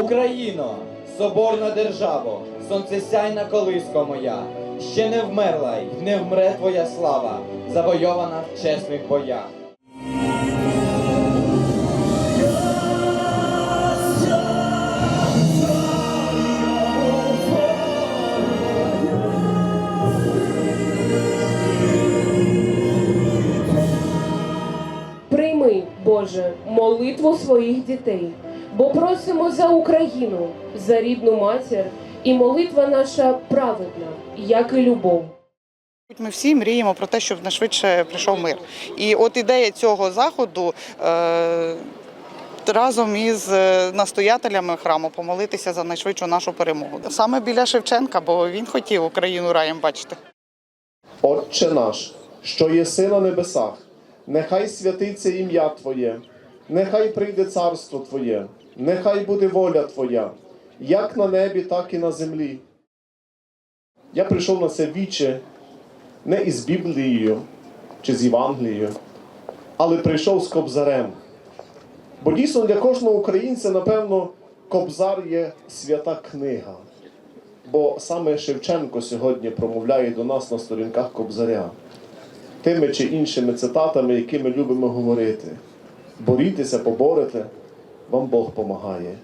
Україно, соборна державо, сонцесяйна колиско моя, ще не вмерла й не вмре твоя слава, завойована в чесних боях. Боже, молитву своїх дітей, бо просимо за Україну, за рідну матір, і молитва наша праведна, як і любов. Ми всі мріємо про те, щоб найшвидше прийшов мир. І от ідея цього заходу е, разом із е, настоятелями храму помолитися за найшвидшу нашу перемогу. Саме біля Шевченка, бо він хотів Україну раєм бачити. Отче наш, що єси на небесах, нехай святиться ім'я Твоє, нехай прийде царство Твоє, нехай буде воля Твоя, як на небі, так і на землі. Я прийшов на це віче не із Біблією чи з Євангелією, але прийшов з Кобзарем. Бо дійсно для кожного українця, напевно, Кобзар є свята книга. Бо саме Шевченко сьогодні промовляє до нас на сторінках Кобзаря тими чи іншими цитатами, які ми любимо говорити. Борітеся, поборете, вам Бог помагає.